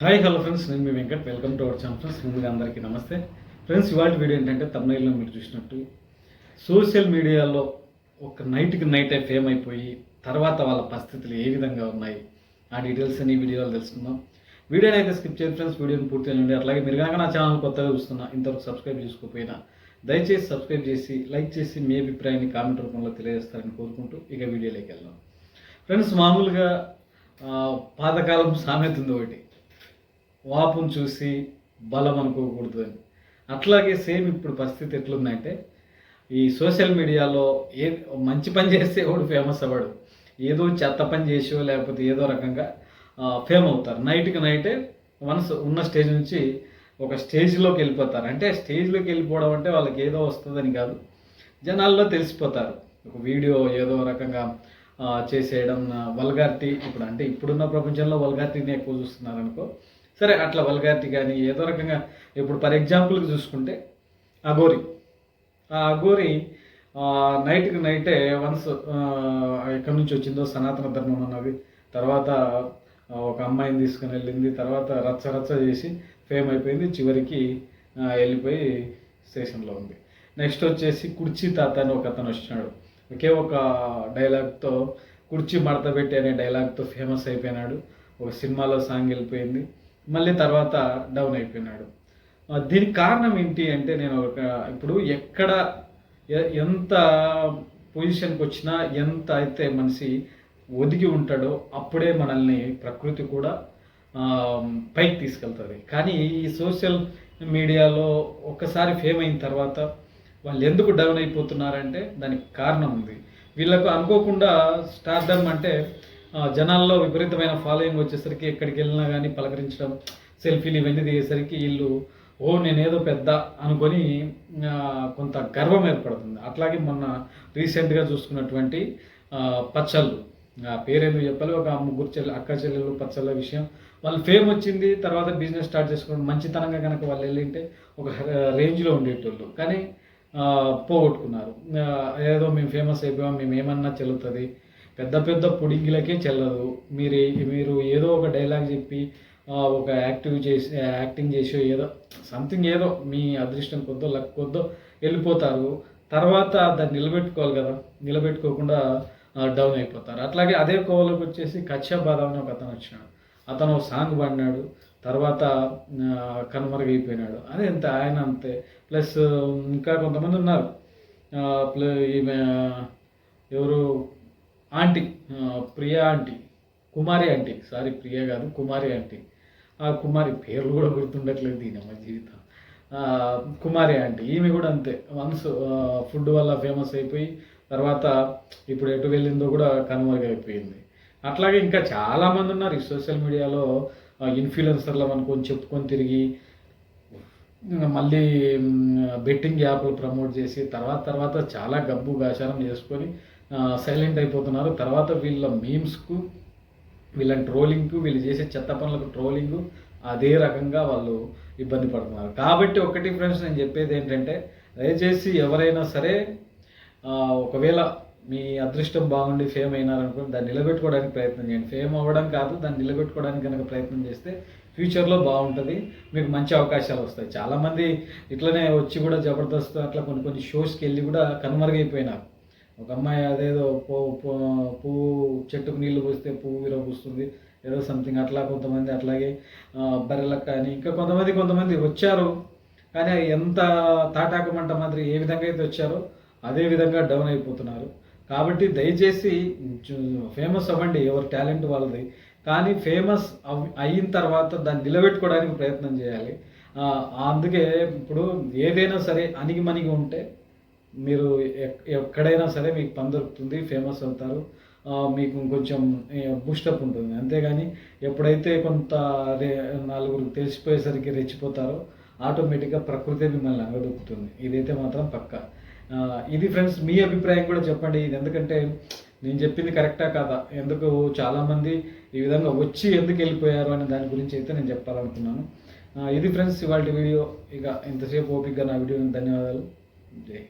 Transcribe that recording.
Hi hello friends నేను మీ Venkat. Welcome to our channel friends ముందుగా అందరికీ నమస్తే. ఫ్రెండ్స్ ఇవాళ వీడియో ఏంటంటే తమిళలో మీరు చూసినట్టు సోషల్ మీడియాలో ఒక నైట్కి నైటే ఫేమ్ అయిపోయి తర్వాత వాళ్ళ పరిస్థితులు ఏ విధంగా ఉన్నాయి ఆ డీటెయిల్స్ అని వీడియోలో తెలుసుకుందాం. వీడియోని అయితే స్కిప్ చేయండి ఫ్రెండ్స్ వీడియోని పూర్తి చేయండి. అట్లాగే మీరు కనుక నా ఛానల్ కొత్తగా చూస్తున్నా ఇంతవరకు సబ్స్క్రైబ్ చేసుకోకపోయినా దయచేసి సబ్స్క్రైబ్ చేసి లైక్ చేసి మీ అభిప్రాయాన్ని కామెంట్ రూపంలో తెలియజేస్తారని కోరుకుంటూ ఇక వీడియోలోకి వెళ్దాం. ఫ్రెండ్స్ మామూలుగా పాతకాలం సామెత ఉంది ఒకటి. వాపును చూసి బలం అనుకోకూడదు అని. అట్లాగే సేమ్ ఇప్పుడు పరిస్థితి ఎట్లుందంటే ఈ సోషల్ మీడియాలో ఏ మంచి పని చేస్తే ఎవడు ఫేమస్ అవ్వడు. ఏదో చెత్త పని చేసో లేకపోతే ఏదో రకంగా ఫేమ్ అవుతారు. నైట్కి నైటే మనసు ఉన్న స్టేజ్ నుంచి ఒక స్టేజ్లోకి వెళ్ళిపోతారు. అంటే స్టేజ్లోకి వెళ్ళిపోవడం అంటే వాళ్ళకి ఏదో వస్తుందని కాదు. జనాల్లో తెలిసిపోతారు. ఒక వీడియో ఏదో రకంగా చేసేయడం వల్గారిటీ ఇప్పుడు అంటే ఇప్పుడున్న ప్రపంచంలో వల్గారిటీని ఎక్కువ చూస్తున్నారు అనుకో సరే అట్లా వల్గారిటీ కానీ ఏదో రకంగా ఇప్పుడు ఫర్ ఎగ్జాంపుల్కి చూసుకుంటే అఘోరి. ఆ అఘోరి ఆ, నైట్కి నైటే వన్స్ ఎక్కడి నుంచి వచ్చిందో సనాతన ధర్మం అన్నది తర్వాత ఒక అమ్మాయిని తీసుకుని వెళ్ళింది తర్వాత రచ్చ రచ్చ చేసి ఫేమ్ అయిపోయింది చివరికి వెళ్ళిపోయి స్టేషన్లో ఉంది. నెక్స్ట్ వచ్చేసి కుర్చీ తాత అని ఒక అతను వచ్చినాడు. ఒకే ఒక డైలాగ్తో కుర్చీ మడత పెట్టి అనే డైలాగ్తో ఫేమస్ అయిపోయినాడు. ఒక సినిమాలో సాంగ్ వెళ్ళిపోయింది. మళ్ళీ తర్వాత డౌన్ అయిపోయినాడు. దీనికి కారణం ఏంటి అంటే నేను ఒక ఇప్పుడు ఎక్కడ ఎంత పొజిషన్కి వచ్చినా ఎంత అయితే మనిషి ఒదిగి ఉంటాడో అప్పుడే మనల్ని ప్రకృతి కూడా పైకి తీసుకెళ్తుంది. కానీ ఈ సోషల్ మీడియాలో ఒక్కసారి ఫేమ్ అయిన తర్వాత వాళ్ళు ఎందుకు డౌన్ అయిపోతున్నారంటే దానికి కారణం ఉంది. వీళ్ళకు అనుకోకుండా స్టార్డమ్ అంటే జనాల్లో విపరీతమైన ఫాలోయింగ్ వచ్చేసరికి ఎక్కడికి వెళ్ళినా కానీ పలకరించడం సెల్ఫీలు ఇవన్నీ దిగేసరికి వీళ్ళు ఓ నేనేదో పెద్ద అనుకొని కొంత గర్వం ఏర్పడుతుంది. అట్లాగే మొన్న రీసెంట్గా చూసుకున్నటువంటి పచ్చళ్ళు. ఆ పేరేందుకు చెప్పాలి ఒక ముగ్గురు చెల్లె అక్క చెల్లెలు పచ్చళ్ళ విషయం. వాళ్ళు ఫేమ్ వచ్చింది తర్వాత బిజినెస్ స్టార్ట్ చేసుకోవడం మంచితనంగా కనుక వాళ్ళు వెళ్ళింటే ఒక రేంజ్లో ఉండేటోళ్ళు. కానీ పోగొట్టుకున్నారు. ఏదో మేము ఫేమస్ అయిపోయాం మేము ఏమన్నా చెల్లుతుంది పెద్ద పెద్ద పొడిగిలకే చెల్లదు. మీరు మీరు ఏదో ఒక డైలాగ్ చెప్పి ఒక యాక్టివ్ చేసి యాక్టింగ్ చేసి ఏదో సంథింగ్ ఏదో మీ అదృష్టం కొద్దో లక్ కొద్దో వెళ్ళిపోతారు. తర్వాత దాన్ని నిలబెట్టుకోవాలి కదా. నిలబెట్టుకోకుండా డౌన్ అయిపోతారు. అట్లాగే అదే కోవలోకి వచ్చేసి కచ్చా బాదాం అని ఒక అతను వచ్చినాడు. అతను ఒక సాంగ్ పాడినాడు. తర్వాత కనుమరుగైపోయినాడు. అదే ఎంత ఆయన అంతే. ప్లస్ ఇంకా కొంతమంది ఉన్నారు. ప్ల- ఈమె ఎవరు? Aunty Priya aunty Kumari aunty sorry Priya కాదు కుమారి ఆంటీ. ఆ కుమారి పేర్లు కూడా గుర్తుండట్లేదు దీని అమ్మ జీవితం. కుమారి ఆంటీ ఈమె కూడా అంతే. వన్స్ ఫుడ్ వల్ల ఫేమస్ అయిపోయి తర్వాత ఇప్పుడు ఎటు వెళ్ళిందో కూడా కనుమరుగైపోయింది అట్లాగే ఇంకా చాలామంది ఉన్నారు ఈ సోషల్ మీడియాలో ఇన్ఫ్లుయెన్సర్లు అనుకొని చెప్పుకొని తిరిగి మళ్ళీ బెట్టింగ్ యాప్లు ప్రమోట్ చేసి తర్వాత తర్వాత చాలా గబ్బు గాచారం చేసుకొని సైలెంట్ అయిపోతున్నారు. తర్వాత వీళ్ళ మీమ్స్కు వీళ్ళ ట్రోలింగ్కు వీళ్ళు చేసే చెత్త పనులకు ట్రోలింగ్ అదే రకంగా వాళ్ళు ఇబ్బంది పడుతున్నారు. కాబట్టి ఒకటి ఫ్రెండ్స్ నేను చెప్పేది ఏంటంటే దయచేసి ఎవరైనా సరే ఒకవేళ మీ అదృష్టం బాగుండి ఫేమ్ అయినారనుకోండి దాన్ని నిలబెట్టుకోవడానికి ప్రయత్నం చేయండి. ఫేమ్ అవ్వడం కాదు దాన్ని నిలబెట్టుకోవడానికి కనుక ప్రయత్నం చేస్తే ఫ్యూచర్లో బాగుంటుంది మీకు మంచి అవకాశాలు వస్తాయి. చాలామంది ఇట్లనే వచ్చి కూడా జబర్దస్త్ అట్లా కొన్ని కొన్ని షోస్కి వెళ్ళి కూడా కనుమరుగైపోయినారు. ఒక అమ్మాయి అదేదో పో పువ్వు చెట్టుకు నీళ్ళు పోస్తే పువ్వు విరగొస్తుంది ఏదో సంథింగ్ అట్లా కొంతమంది అట్లాగే బర్రెలకు కానీ ఇంకా కొంతమంది కొంతమంది వచ్చారు. కానీ ఎంత తాటాకమంట మాదిరి ఏ విధంగా అయితే వచ్చారో అదే విధంగా డౌన్ అయిపోతున్నారు. కాబట్టి దయచేసి ఫేమస్ అవ్వండి ఎవరి టాలెంట్ వాళ్ళది. కానీ ఫేమస్ అవ్- అయిన తర్వాత దాన్ని నిలబెట్టుకోవడానికి ప్రయత్నం చేయాలి. అందుకే ఇప్పుడు ఏదైనా సరే అణిగి మణిగి ఉంటే మీరు ఎక్- ఎక్కడైనా సరే మీకు పని దొరుకుతుంది ఫేమస్ అవుతారు. మీకు కొంచెం బూస్టప్ ఉంటుంది. అంతేగాని ఎప్పుడైతే కొంత రే నలుగురు తెలిసిపోయేసరికి రెచ్చిపోతారో ఆటోమేటిక్గా ప్రకృతి మిమ్మల్ని అంగదొక్కుతుంది. ఇదైతే మాత్రం పక్క. ఇది ఫ్రెండ్స్ మీ అభిప్రాయం కూడా చెప్పండి. ఇది ఎందుకంటే నేను చెప్పింది కరెక్టా కాదా? ఎందుకు చాలామంది ఈ విధంగా వచ్చి ఎందుకు వెళ్ళిపోయారు అనే దాని గురించి అయితే నేను చెప్పాలనుకున్నాను. ఇది ఫ్రెండ్స్ ఇవాళ వీడియో. ఇక ఇంతసేపు ఓపికగా నా వీడియోని ధన్యవాదాలు. జై